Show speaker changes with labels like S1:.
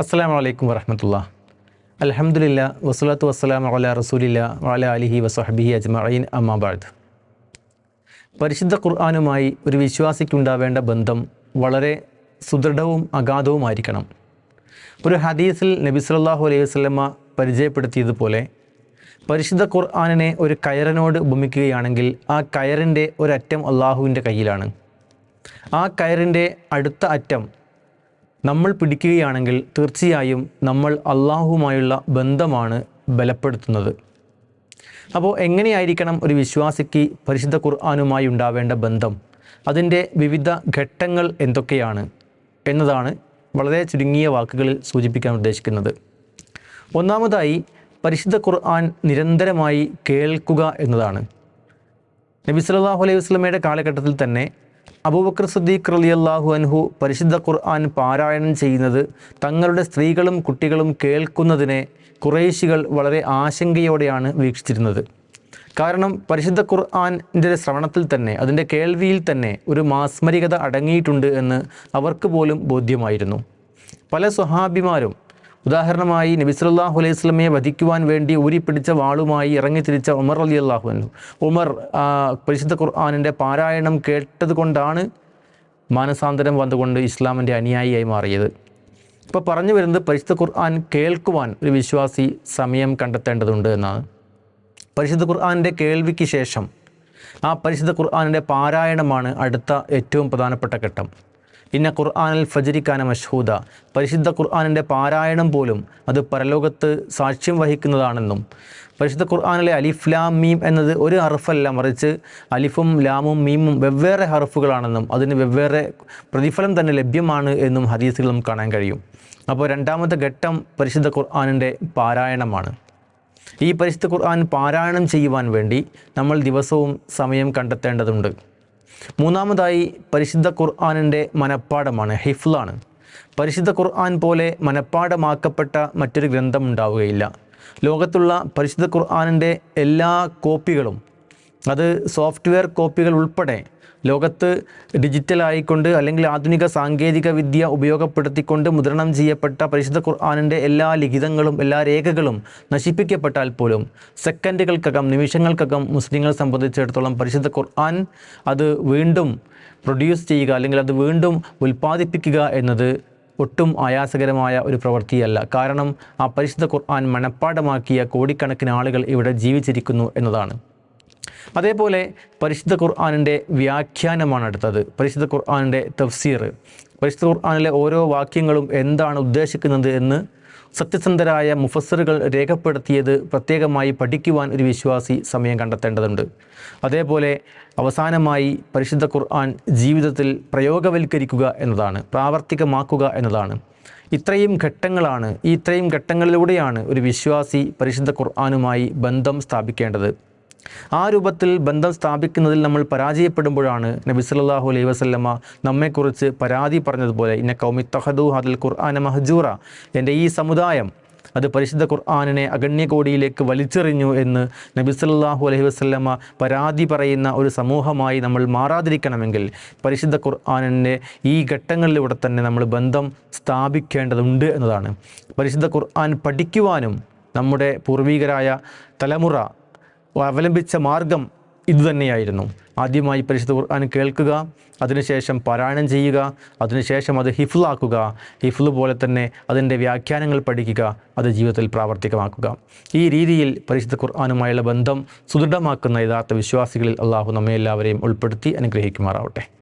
S1: അസ്സാം വലൈക്കും വരഹമത്തുള്ള അലഹമുല്ല വസ്ലാത്തു വസ്സലാം അല റസൂലില്ല വല അലിഹി വസ്ഹബിഹി അജ്മഈൻ അമ്മാബാദ് പരിശുദ്ധ ഖുർആാനുമായി ഒരു വിശ്വാസിക്കുണ്ടാവേണ്ട ബന്ധം വളരെ സുദൃഢവും അഗാധവുമായിരിക്കണം. ഒരു ഹദീസിൽ നബി സല്ലല്ലാഹു അലൈഹി വസല്ലമ പരിചയപ്പെടുത്തിയതുപോലെ പരിശുദ്ധ ഖുർആാനിനെ ഒരു കയറിനോട് ഉപമിക്കുകയാണെങ്കിൽ ആ കയറിന്റെ ഒരറ്റം അള്ളാഹുവിന്റെ കയ്യിലാണ്. ആ കയറിന്റെ അടുത്ത അറ്റം നമ്മൾ പിടിക്കുകയാണെങ്കിൽ തീർച്ചയായും നമ്മൾ അള്ളാഹുമായുള്ള ബന്ധമാണ് ബലപ്പെടുത്തുന്നത്. അപ്പോൾ എങ്ങനെയായിരിക്കണം ഒരു വിശ്വാസിക്ക് പരിശുദ്ധ ഖുർആാനുമായി ഉണ്ടാവേണ്ട ബന്ധം? അതിന്റെ വിവിധ ഘട്ടങ്ങൾ എന്തൊക്കെയാണ് എന്നതാണ് വളരെ ചുരുങ്ങിയ വാക്കുകളിൽ സൂചിപ്പിക്കാൻ ഉദ്ദേശിക്കുന്നത്. ഒന്നാമതായി പരിശുദ്ധ ഖുർആൻ നിരന്തരമായി കേൾക്കുക എന്നതാണ്. നബി സല്ലല്ലാഹു അലൈഹി വസ്ലമയുടെ കാലഘട്ടത്തിൽ തന്നെ അബൂബക്കർ സദ്ദീഖ് റളിയല്ലാഹു അൻഹു പരിശുദ്ധ ഖുർആൻ പാരായണം ചെയ്യുന്നത് തങ്ങളുടെ സ്ത്രീകളും കുട്ടികളും കേൾക്കുന്നതിനെ കുറേശികൾ വളരെ ആശങ്കയോടെയാണ് വീക്ഷിച്ചിരുന്നത്. കാരണം പരിശുദ്ധ ഖുർആാന്റെ ശ്രവണത്തിൽ തന്നെ അതിന്റെ കേൾവിയിൽ തന്നെ ഒരു മാസ്മരികത അടങ്ങിയിട്ടുണ്ട് എന്ന് അവർക്ക് പോലും ബോധ്യമായിരുന്നു. പല സ്വഹാബിമാരും ഉദാഹരണമായി നബി സല്ലല്ലാഹു അലൈഹി സ്വലമയെ വധിക്കുവാൻ വേണ്ടി ഊരിപ്പിടിച്ച വാളുമായി ഇറങ്ങിത്തിരിച്ച ഉമർ അലി അള്ളാഹു ഉമർ പരിശുദ്ധ ഖുർആാനിന്റെ പാരായണം കേട്ടത് കൊണ്ടാണ് മാനസാന്തരം വന്നുകൊണ്ട് ഇസ്ലാമിന്റെ അനുയായിയായി മാറിയത്. ഇപ്പോൾ പറഞ്ഞു വരുന്നത് പരിശുദ്ധ ഖുർആൻ കേൾക്കുവാൻ ഒരു വിശ്വാസി സമയം കണ്ടെത്തേണ്ടതുണ്ട് എന്നാണ്. പരിശുദ്ധ ഖുർആാനിന്റെ കേൾവിക്ക് ശേഷം ആ പരിശുദ്ധ ഖുർആാനിന്റെ പാരായണമാണ് അടുത്ത ഏറ്റവും പ്രധാനപ്പെട്ട ഘട്ടം. ഇന്ന ഖുർആാനിൽ ഫജരിക്കാന മഷ്ഹൂദ. പരിശുദ്ധ ഖുർആാനിന്റെ പാരായണം പോലും അത് പരലോകത്ത് സാക്ഷ്യം വഹിക്കുന്നതാണെന്നും പരിശുദ്ധ ഖുർആാനിലെ അലിഫ് ലാം മീം എന്നത് ഒരു ഹർഫല്ല മറിച്ച് അലിഫും ലാമും മീമും വെവ്വേറെ ഹർഫുകളാണെന്നും അതിന് വെവ്വേറെ പ്രതിഫലം തന്നെ ലഭ്യമാണ് എന്നും ഹദീസുകൾ നമുക്ക് കാണാൻ കഴിയും. അപ്പോൾ രണ്ടാമത്തെ ഘട്ടം പരിശുദ്ധ ഖുർആാനിന്റെ പാരായണമാണ്. ഈ പരിശുദ്ധ ഖുർആൻ പാരായണം ചെയ്യുവാൻ വേണ്ടി നമ്മൾ ദിവസവും സമയം കണ്ടെത്തേണ്ടതുണ്ട്. മൂന്നാമതായി പരിശുദ്ധ ഖുർആാനിന്റെ മനപ്പാടമാണ് ഹിഫ്ലാണ്. പരിശുദ്ധ ഖുർആൻ പോലെ മനപ്പാടമാക്കപ്പെട്ട മറ്റൊരു ഗ്രന്ഥം ഉണ്ടാവുകയില്ല. ലോകത്തുള്ള പരിശുദ്ധ ഖുർആാനിന്റെ എല്ലാ കോപ്പികളും അത് സോഫ്റ്റ്വെയർ കോപ്പികൾ ഉൾപ്പെടെ ലോകത്ത് ഡിജിറ്റലായിക്കൊണ്ട് അല്ലെങ്കിൽ ആധുനിക സാങ്കേതിക വിദ്യ ഉപയോഗപ്പെടുത്തിക്കൊണ്ട് മുദ്രണം ചെയ്യപ്പെട്ട പരിശുദ്ധ ഖുർആാനിന്റെ എല്ലാ ലിഖിതങ്ങളും എല്ലാ രേഖകളും നശിപ്പിക്കപ്പെട്ടാൽ പോലും സെക്കൻഡുകൾക്കകം നിമിഷങ്ങൾക്കകം മുസ്ലിങ്ങളെ സംബന്ധിച്ചിടത്തോളം പരിശുദ്ധ ഖുർആൻ അത് വീണ്ടും പ്രൊഡ്യൂസ് ചെയ്യുക അല്ലെങ്കിൽ അത് വീണ്ടും ഉൽപ്പാദിപ്പിക്കുക എന്നത് ഒട്ടും ആയാസകരമായ ഒരു പ്രവൃത്തിയല്ല. കാരണം ആ പരിശുദ്ധ ഖുർആൻ മനഃപ്പാടമാക്കിയ കോടിക്കണക്കിന് ആളുകൾ ഇവിടെ ജീവിച്ചിരിക്കുന്നു എന്നതാണ്. അതേപോലെ പരിശുദ്ധ ഖുർആാനിന്റെ വ്യാഖ്യാനമാണ് അടുത്തത്. പരിശുദ്ധ ഖുർആാനിന്റെ തഫ്സീർ. പരിശുദ്ധ ഖുർആാനിലെ ഓരോ വാക്യങ്ങളും എന്താണ് ഉദ്ദേശിക്കുന്നത് എന്ന് സത്യസന്ധരായ മുഫസ്സറുകൾ രേഖപ്പെടുത്തിയത് പ്രത്യേകമായി പഠിക്കുവാൻ ഒരു വിശ്വാസി സമയം കണ്ടെത്തേണ്ടതുണ്ട്. അതേപോലെ അവസാനമായി പരിശുദ്ധ ഖുർആൻ ജീവിതത്തിൽ പ്രയോഗവൽക്കരിക്കുക എന്നതാണ് പ്രാവർത്തികമാക്കുക എന്നതാണ്. ഇത്രയും ഘട്ടങ്ങളാണ് ഈ ഇത്രയും ഘട്ടങ്ങളിലൂടെയാണ് ഒരു വിശ്വാസി പരിശുദ്ധ ഖുർആാനുമായി ബന്ധം സ്ഥാപിക്കേണ്ടത്. ആ രൂപത്തിൽ ബന്ധം സ്ഥാപിക്കുന്നതിൽ നമ്മൾ പരാജയപ്പെടുമ്പോഴാണ് നബി സല്ലാഹു അലൈഹി വസല്ലമ നമ്മെക്കുറിച്ച് പരാതി പറഞ്ഞതുപോലെ ഇന്ന കൗമി തഹദു ഹദൽ ഖുർആന മഹജൂറ. എന്റെ ഈ സമുദായം അത് പരിശുദ്ധ ഖുർആാനിനെ അഗണ്യകോടിയിലേക്ക് വലിച്ചെറിഞ്ഞു എന്ന് നബി സല്ലാഹു അലൈഹി വസല്ലമ പരാതി പറയുന്ന ഒരു സമൂഹമായി നമ്മൾ മാറാതിരിക്കണമെങ്കിൽ പരിശുദ്ധ ഖുർആാനിന്റെ ഈ ഘട്ടങ്ങളിലൂടെ തന്നെ നമ്മൾ ബന്ധം സ്ഥാപിക്കേണ്ടതുണ്ട് എന്നതാണ്. പരിശുദ്ധ ഖുർആൻ പഠിക്കുവാനും നമ്മുടെ പൂർവികരായ തലമുറ അവലംബിച്ച മാർഗം ഇതുതന്നെയായിരുന്നു. ആദ്യമായി പരിശുദ്ധ ഖുർആൻ കേൾക്കുക അതിനുശേഷം പാരായണം ചെയ്യുക അതിനുശേഷം അത് ഹിഫ്ലാക്കുക ഹിഫ്ല് പോലെ തന്നെ അതിന്റെ വ്യാഖ്യാനങ്ങൾ പഠിക്കുക അത് ജീവിതത്തിൽ പ്രാവർത്തികമാക്കുക. ഈ രീതിയിൽ പരിശുദ്ധ ഖുർആാനുമായുള്ള ബന്ധം സുദൃഢമാക്കുന്ന യഥാർത്ഥ വിശ്വാസികളിൽ അള്ളാഹു നമ്മെ എല്ലാവരെയും ഉൾപ്പെടുത്തി അനുഗ്രഹിക്കുമാറാവട്ടെ.